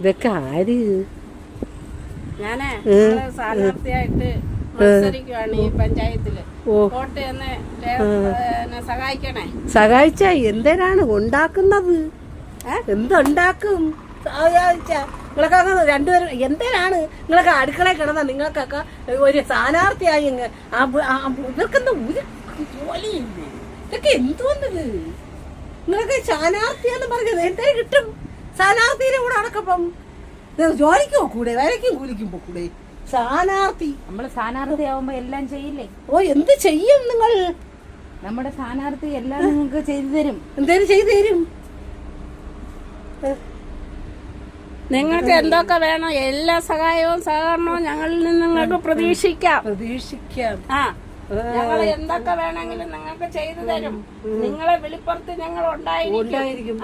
ഇതൊക്കെ ആര്? ഞാനേ സ്ഥാനാർത്ഥിയായിട്ട് സഹായിച്ച എന്തിനാണ് ഉണ്ടാക്കുന്നത്? എന്തുണ്ടാക്കും? സഹായിച്ച. നിങ്ങളൊക്കെ രണ്ടുപേരും എന്തിനാണ്? നിങ്ങളൊക്കെ അടുക്കളയിൽ കിടന്ന നിങ്ങൾക്കൊക്കെ ഒരു സ്ഥാനാർത്ഥിയായി ഇവർക്കെന്താ ഒരു ജോലിയില്ലേ? ഇതൊക്കെ എന്തോന്നത് നിങ്ങളൊക്കെ സ്ഥാനാർത്ഥിയാന്ന് പറഞ്ഞത് എന്തേ കിട്ടും? സ്ഥാനാർത്ഥിയുടെ കൂടെ അടക്കപ്പം ഇത് കൂടെ പോക്കൂടെ വേലയ്ക്കും കൂലിക്കും പോക്കൂടെ സ്ഥാനാർത്ഥി. നമ്മൾ സ്ഥാനാർത്ഥി ആവുമ്പോ എല്ലാം ചെയ്യില്ലേ? ഓ എന്ത് ചെയ്യും നിങ്ങൾ? നമ്മുടെ സ്ഥാനാർത്ഥി എല്ലാം നിങ്ങൾക്ക് ചെയ്തു തരും. എന്തേലും ചെയ്തു തരും. നിങ്ങൾക്ക് എന്തൊക്കെ വേണം? എല്ലാ സഹായവും സഹകരണവും ഞങ്ങളിൽ നിന്ന് നിങ്ങൾക്ക് പ്രതീക്ഷിക്കാം. പ്രതീക്ഷിക്കാം. ആ ഞങ്ങൾ എന്തൊക്കെ വേണമെങ്കിലും നിങ്ങൾക്ക് ചെയ്തു തരും. നിങ്ങളെ വിളിപ്പുറത്ത് ഞങ്ങൾ ഉണ്ടായിരിക്കും.